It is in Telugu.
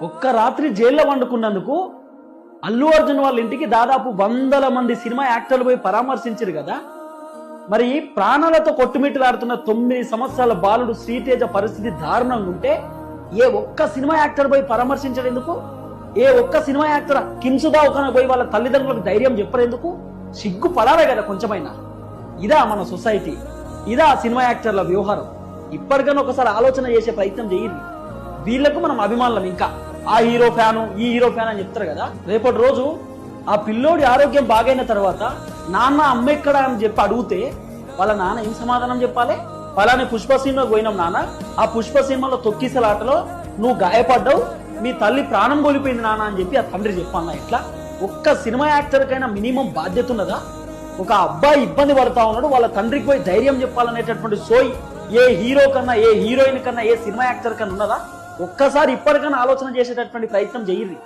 ఒక్క రాత్రి జైల్లో వండుకున్నందుకు అల్లు అర్జున్ వాళ్ళ ఇంటికి దాదాపు వందల మంది సినిమా యాక్టర్లు పోయి పరామర్శించారు కదా? మరి ప్రాణాలతో కొట్టుమిట్టులాడుతున్న తొమ్మిది సంవత్సరాల బాలుడు శ్రీతేజ పరిస్థితి దారుణంగా ఉంటే ఏ ఒక్క సినిమా యాక్టర్ పోయి పరామర్శించడెందుకు ఏ ఒక్క సినిమా యాక్టర్ కింసుదా ఒక పోయి వాళ్ళ తల్లిదండ్రులకు ధైర్యం చెప్పరేందుకు సిగ్గు పడాలి కదా కొంచెమైనా. ఇదా మన సొసైటీ. ఇదా సినిమా యాక్టర్ల వ్యవహారం. ఇప్పటికైనా ఒకసారి ఆలోచన చేసే ప్రయత్నం చేయండి. వీళ్ళకు మనం అభిమానులం ఇంకా. ఆ హీరో ఫ్యాను ఈ హీరో ఫ్యాన్ అని చెప్తారు కదా. రేపటి రోజు ఆ పిల్లోడి ఆరోగ్యం బాగైన తర్వాత నాన్న అమ్మ ఎక్కడ అని చెప్పి అడిగితే వాళ్ళ నాన్న ఏం సమాధానం చెప్పాలి? ఫలాని పుష్ప సినిమా పోయినాం నాన్న. ఆ పుష్ప సినిమాలో తొక్కిసలాటలో నువ్వు గాయపడ్డావు మీ తల్లి ప్రాణం కోల్పోయింది నాన్న అని చెప్పి ఆ తండ్రి చెప్పాను ఎట్లా? ఒక్క సినిమా యాక్టర్ కైనా మినిమం బాధ్యత ఉన్నదా? ఒక అబ్బాయి ఇబ్బంది పడతా ఉన్నాడు వాళ్ళ తండ్రికి పోయి ధైర్యం చెప్పాలనేటటువంటి సోయి ఏ హీరో కన్నా ఏ హీరోయిన్ కన్నా ఏ సినిమా యాక్టర్ కన్నా ఉన్నదా? ఒక్కసారి ఇప్పటికైనా ఆలోచన చేసేటటువంటి ప్రయత్నం చేయండి.